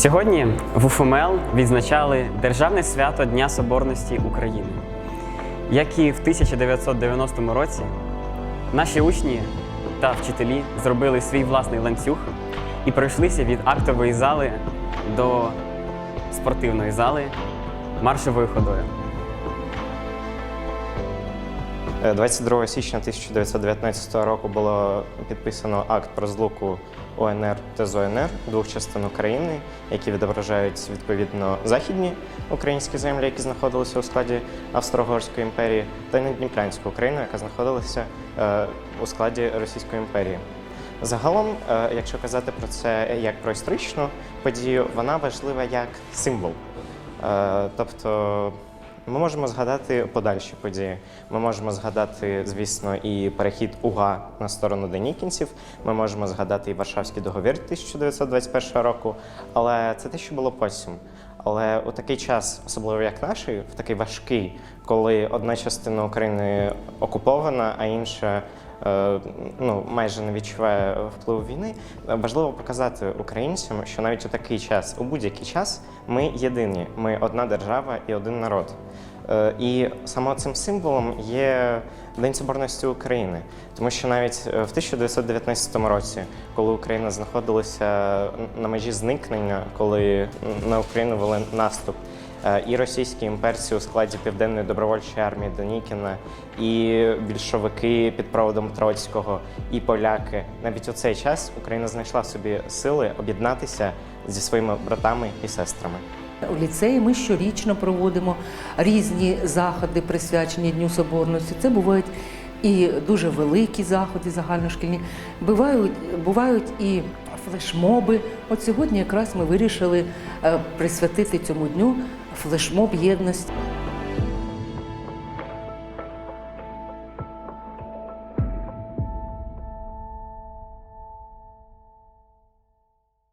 Сьогодні в УФМЛ відзначали Державне свято Дня Соборності України. Як і в 1990 році, наші учні та вчителі зробили свій власний ланцюг і пройшлися від актової зали до спортивної зали маршовою ходою. 22 січня 1919 року було підписано акт про злуку УНР та ЗОНР двох частин України, які відображають відповідно західні українські землі, які знаходилися у складі Австро-Угорської імперії, та й Надніпрянську Україну, яка знаходилася е, у складі Російської імперії. Загалом, е, якщо казати про це як про історичну подію, вона важлива як символ. Е, Тобто ми можемо згадати подальші події. Ми можемо згадати, звісно, і перехід УГА на сторону денікінців. Ми можемо згадати і Варшавський договір 1921 року. Але це те, що було потім. Але у такий час, особливо як наш, в такий важкий, коли одна частина України окупована, а інша ну, майже не відчуває впливу війни, е, важливо показати українцям, що навіть у такий час, у будь-який час, ми єдині, ми одна держава і один народ. Е, І саме цим символом є День Соборності України, тому що навіть е, в 1919 році, коли Україна знаходилася на межі зникнення, коли на Україну вели наступ, е, і російські імперці у складі Південної добровольчої армії Денікіна, і більшовики під проводом Троцького, і поляки, навіть у цей час Україна знайшла собі сили об'єднатися зі своїми братами і сестрами. У ліцеї ми щорічно проводимо різні заходи, присвячені Дню Соборності. Це бувають і дуже великі заходи загальношкільні, бувають, бувають і флешмоби. От сьогодні якраз ми вирішили е, присвятити цьому дню флешмоб єдності.